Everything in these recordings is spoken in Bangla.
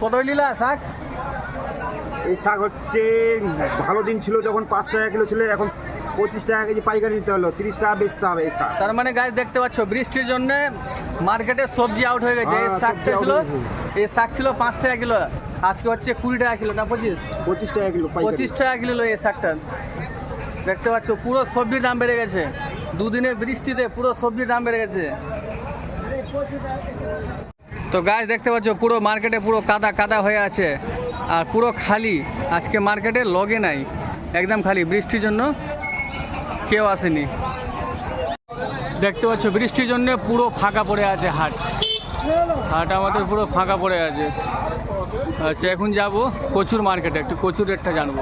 কত শাক? এই শাক হচ্ছে ভালো দিন ছিল যখন পাঁচ টাকা কিলো ছিল এখন পঁচিশ টাকা কেজি পাইকারি নিতে হলো তিরিশ টাকা বেচতে হবে এই শাক। তার মানে গাছ দেখতে পাচ্ছ বৃষ্টির জন্য মার্কেটে সবজি আউট হয়ে গেছে। এই হ্যাঁ, শাকটা ছিল এই শাক ছিল পাঁচ টাকা কিলো আজকে হচ্ছে কুড়ি টাকা কিলো না পঁচিশ? পঁচিশ টাকা কিলো পঁচিশ টাকা কিলো এই শাকটা। দেখতে পাচ্ছ পুরো সবজির দাম বেড়ে গেছে। দুদিনে বৃষ্টিতে পুরো সবজির দাম বেড়ে গেছে। তো গাছ দেখতে পাচ্ছ, পুরো মার্কেটে পুরো কাদা কাদা হয়ে আছে আর পুরো খালি। আজকে মার্কেটে লগে নাই, একদম খালি বৃষ্টির জন্য কেউ আসেনি। দেখতে পাচ্ছ, বৃষ্টির জন্য পুরো ফাঁকা পড়ে আছে হাট। হাট আমাদের পুরো ফাঁকা পড়ে আছে। আচ্ছা এখন যাব কচুর মার্কেটে একটু কচুর রেটটা জানব।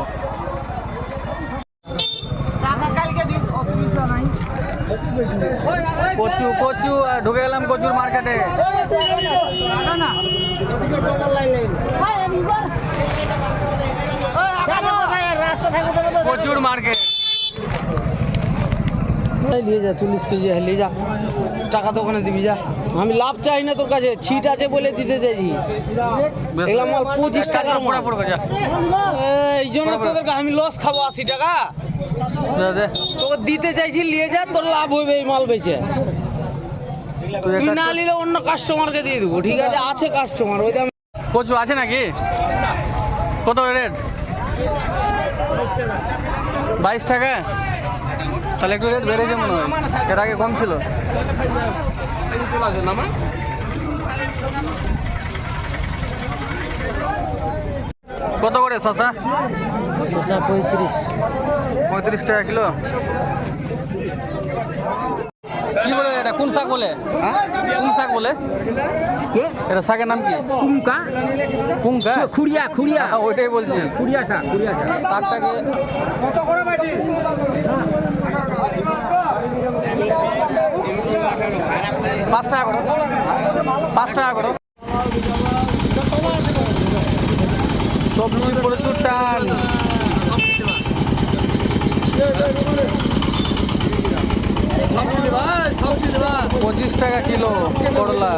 কচু কচু ঢুকে গেলাম কচুর মার্কেটে কচুর মার্কেট নিয়ে যা চল্লিশ কেজি নিয়ে যা। টাকা তো ওখানে দিবি যা। আমি লাভ চাই না তোর কাছে ছিট আছে বলে দিতে চাইছি। এগুলো আমার পঁচিশ টাকার। পড়বে যা। এই জন্য তোদেরকে আমি লস খাব আশি টাকা। তোকে দিতে চাইছি নিয়ে যা তোর লাভ হবে এই মাল বেচে। তুই তুই না নিলে অন্য কাস্টমারকে দিয়ে দেবো ঠিক আছে? আছে কাস্টমার ওই দাম কচু আছে নাকি? কত রেট? বাইশ টাকা? তাহলে একটু রেট বেড়েছে মনে হয়। এর আগে কম ছিল। কত করে শশা পঁয়ত্রিশ। পঁয়ত্রিশ টাকা কিলো। কি বলে এটা? কোন শাক বলে? হ্যাঁ? কোন শাক বলে? কে? এটা শাকের নাম কি? কুমকা। কুমকা? খুড়িয়া খুড়িয়া। হ্যাঁ, ওইটাই বলছি। খুড়িয়া শাক খুড়িয়া শাক। শাকটাকে পাঁচ টাকা করো। পাঁচ টাকা করো। পঁচিশ টাকা কিলো করলা।